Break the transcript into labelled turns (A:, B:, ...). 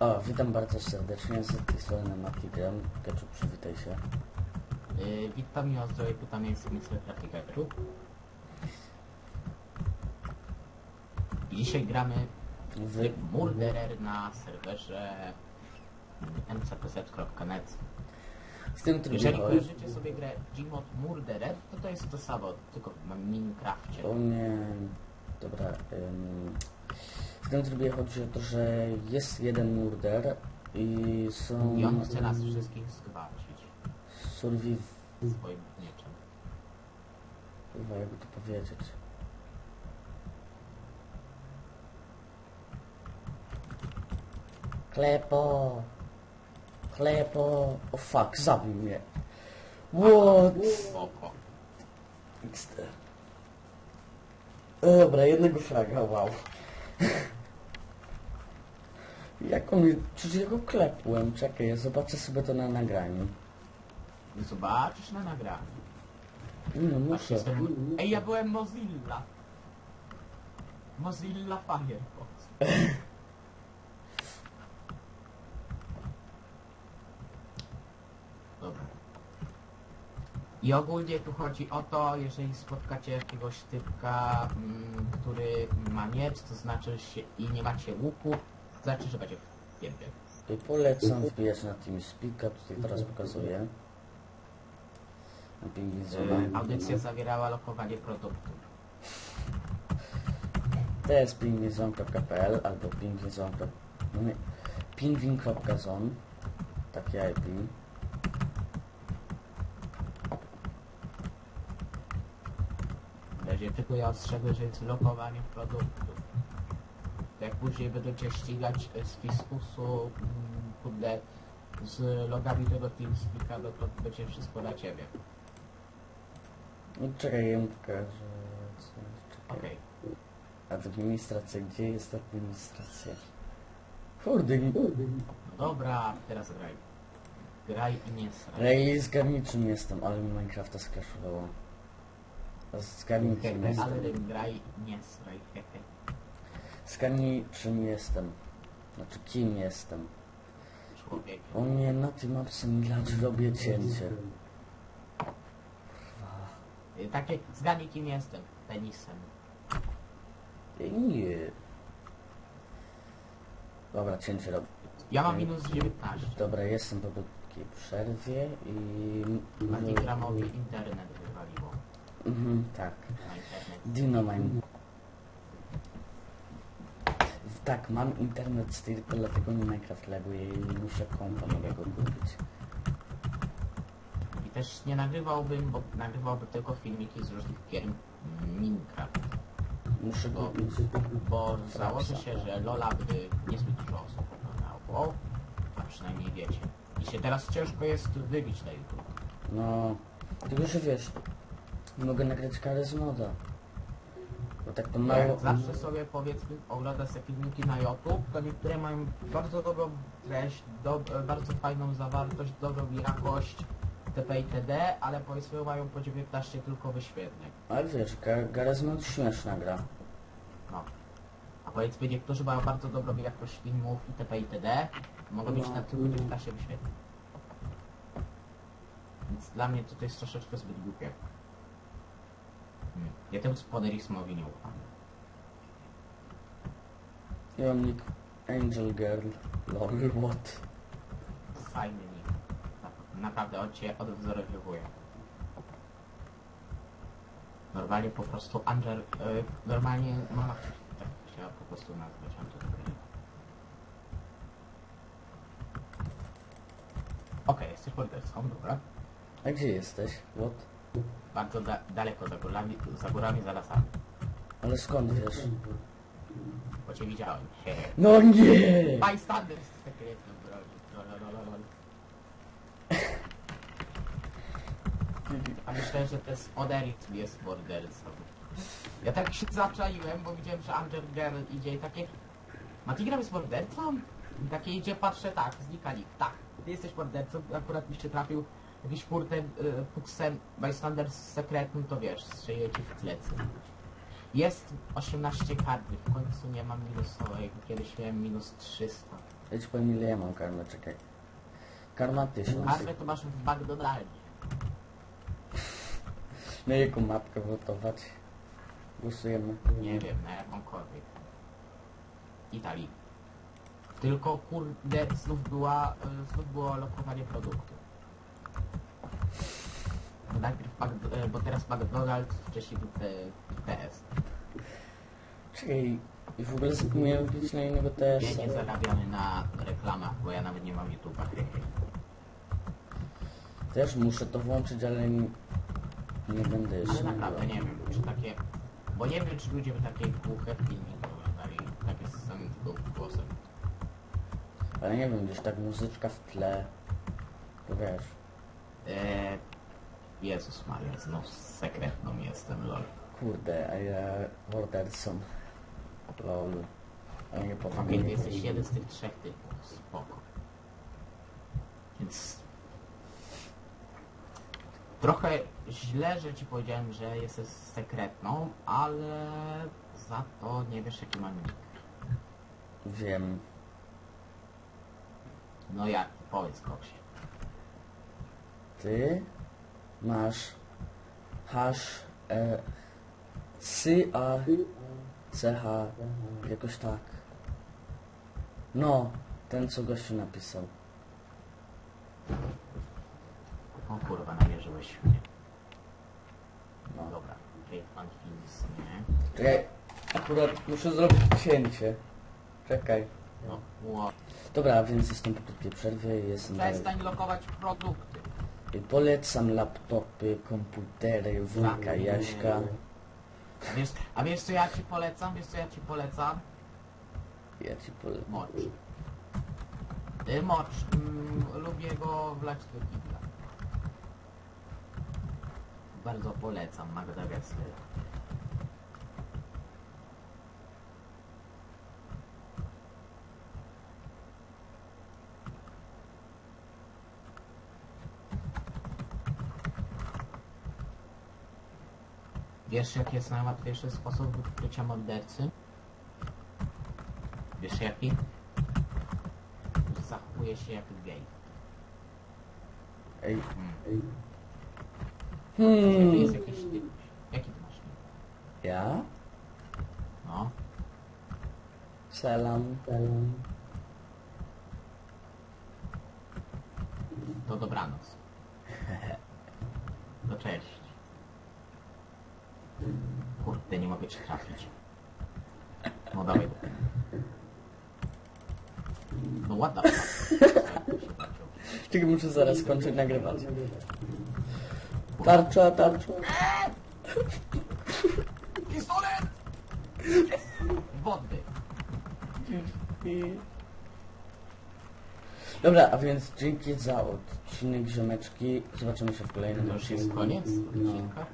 A: O, witam bardzo serdecznie z tej strony Mati Gram. Keczup, przywitaj się.
B: Yy, witam i o zdrowie pytam jest Mr. Trafikaru. Dzisiaj gramy w. Murderer na serwerze mcpz.net.
A: W tym trybie
B: Jeżeli kojarzycie sobie grę Gmod Murderer, to to jest to samo, tylko w Minecrafcie.
A: O nie... Dobra. Ym... W tym trybie chodzi o to, że jest jeden murder i są...
B: I on chce nas wszystkich zgwałcić
A: Surviv...
B: swoim mieczem.
A: Chyba jakby to powiedzieć. Klepo! Klepo! O fuck, zabił mnie. What?
B: Spoko.
A: XD. Dobra, jednego fraga, wow. Jak on... Przecież ja go klepłem. Czekaj, ja zobaczę sobie to na nagraniu.
B: Zobaczysz na nagraniu.
A: No
B: Patrz,
A: muszę.
B: jestem... Ej, ja byłem Mozilla. Mozilla Firefox. Dobra. I ogólnie tu chodzi o to, jeżeli spotkacie jakiegoś typka, mm, który ma miecz, to znaczy się i nie macie łuku, to znaczy, że będzie w piępie.
A: I polecam wbijać na TeamSpeak'a, tutaj teraz pokazuję. Na.
B: E, Audycja zawierała lokowanie produktu.
A: To jest pingwinzone.pl albo pingwinzone. No nie, pingwin.zone. Takie IP.
B: Będzie tylko ja ostrzegłem, że jest lokowanie produktu. Jak później będziecie ścigać e, z Fiskusu, mm, kurde, z logami tego TeamSpeaka, no to będzie wszystko na ciebie.
A: No czekaj, ja mu pokażę. Czekaj.
B: Okej.
A: Administracja, gdzie jest administracja? Kurde.
B: No dobra, teraz graj. Graj i nie sraj.
A: Rej, z garniczym jestem, ale mi Minecrafta skraszowało. Z garniczym
B: Ale
A: jestem.
B: graj i nie sraj, hehe.
A: Z garniczym jestem. Znaczy, kim jestem?
B: Człowiek.
A: O nie, na tym mapce milacz robię cięcie.
B: Y, Takie, zgadnij kim jestem. Penisem.
A: Ej, Nie. Dobra, cięcie robię.
B: Ja mam minus 19.
A: Dobra, jestem po krótkiej przerwie i...
B: Antigramowi internet wywaliło.
A: Mhm, tak. Dynamine. Tak, mam internet tylko dlatego mi Minecraft laguje i muszę kompa nowego kupić.
B: I też nie nagrywałbym, bo nagrywałbym tylko filmiki z różnych gier Minecraft.
A: Muszę
B: Bo,
A: kupić.
B: bo założę się, że Lola by niezbyt dużo osób oglądało. A przynajmniej wiecie. I się teraz ciężko jest wybić na YouTube.
A: No, tylko że wiesz, mogę nagrać karę z moda. Bo tak to mało...
B: zawsze sobie powiedzmy ogląda sobie filmiki na YouTube, to niektóre mają bardzo dobrą treść, do, bardzo fajną zawartość, dobrą jakość TP i TD, ale powiedzmy mają po 19 tylko wyświetleń.
A: Ale wiesz, Gar- Garry's Mod śmieszna gra.
B: No. A powiedzmy niektórzy mają bardzo dobrą jakość filmów itp. itd. Mogą mieć
A: No.
B: na tylko 19 wyświetleń. Więc dla mnie to, to jest troszeczkę zbyt głupie. Ja temu Spoderismowi nie ufam.
A: Ja mam nick Angel Girl. Lol, what?
B: Fajny nick. Na- Naprawdę on cię odwzorowywuje. Normalnie po prostu Angel... Y, normalnie mama tak chciała po prostu nazwać Angel Girl. Okej, jesteś mordercą, dobra.
A: A gdzie jesteś? What?
B: Bardzo da daleko za górami, za górami, za lasami.
A: Ale skąd wiesz?
B: Bo cię widziałem.
A: No nie!
B: Bystander z sekretną. A myślę, że ten Spoderit jest mordercą. Ja tak się zaczaiłem, bo widziałem, że Angel Girl idzie i takie... Matigram jest mordercą? I takie idzie, patrzę, tak, znikali. Tak, ty jesteś mordercą, akurat mi się trafił jakiś furtem, y, fuksem, bystander z sekretnym, to wiesz, strzeliłem ci w plecy. Jest 18 karty, w końcu nie mam minusowej, kiedyś miałem minus 300.
A: Ja ci powiem ile ja mam karmy, czekaj. Karma 1000.
B: Kartę to masz w McDonaldzie.
A: Na jaką mapkę wotować? Głosujemy.
B: Nie wiem, na jakąkolwiek. Italii. Tylko kurde, znów była, y, znów było lokowanie produktu. Najpierw, Mac- y, bo teraz McDonald's, wcześniej był T- TS.
A: Czekaj, i w ogóle zapomniałem wbić na innego TS.
B: Nie, nie zarabiamy na reklamach, bo ja nawet nie mam YouTube'a.
A: Też muszę to włączyć, ale nie, nie będę jeszcze.
B: Ale naprawdę nie wiem, czy takie... Bo nie wiem, czy ludzie by takie głuche filmiki oglądali, takie z samym tylko głosem.
A: Ale nie wiem, gdzieś tak muzyczka w tle. To wiesz.
B: Eee, Jezus Maria, znów sekretną jestem, lol.
A: Kurde, a ja Morderson. Lol. A nie powiem.
B: Okej, ty jesteś jeden z tych trzech typów, spoko. Więc... Trochę źle, że ci powiedziałem, że jesteś sekretną, ale za to nie wiesz jaki mam nick.
A: Wiem.
B: No jak, powiedz koksie.
A: Ty masz hash e, C A C H jakoś tak. No, ten co gościu napisał.
B: O kurwa, namierzyłeś mnie.
A: No.
B: Dobra, Films, nie?
A: Czekaj, akurat muszę zrobić cięcie. Czekaj.
B: No.
A: Dobra, więc jestem po krótkiej przerwie, jestem dalej.
B: Przestań lokować produkty.
A: Polecam laptopy, komputery, wujka Jaśka.
B: A wiesz, a wiesz co ja ci polecam? Wiesz co ja ci polecam?
A: Ja ci polecam.
B: Mocz. Y, Mocz. Mm, lubię go wlać do kibla. Bardzo polecam Magda Gessler. Wiesz jaki jest najłatwiejszy sposób wykrycia mordercy? Wiesz jaki? Zachowuje się jak gej.
A: Ej.
B: Hmm.
A: Hmm.
B: To jest jakiś typ. Jaki ty masz?
A: Ja?
B: No.
A: Selam. Selam.
B: To dobranoc. To cześć. Kurde, nie mogę cię trafić. No dawaj. No ładna.
A: Czekaj, muszę zaraz skończyć nagrywać. Tarcza, tarcza.
B: Pistolet! Wody.
A: Dobra, a więc dzięki za odcinek ziomeczki. Zobaczymy się w kolejnym
B: To już jest
A: odcinku.
B: koniec
A: No.
B: odcinka.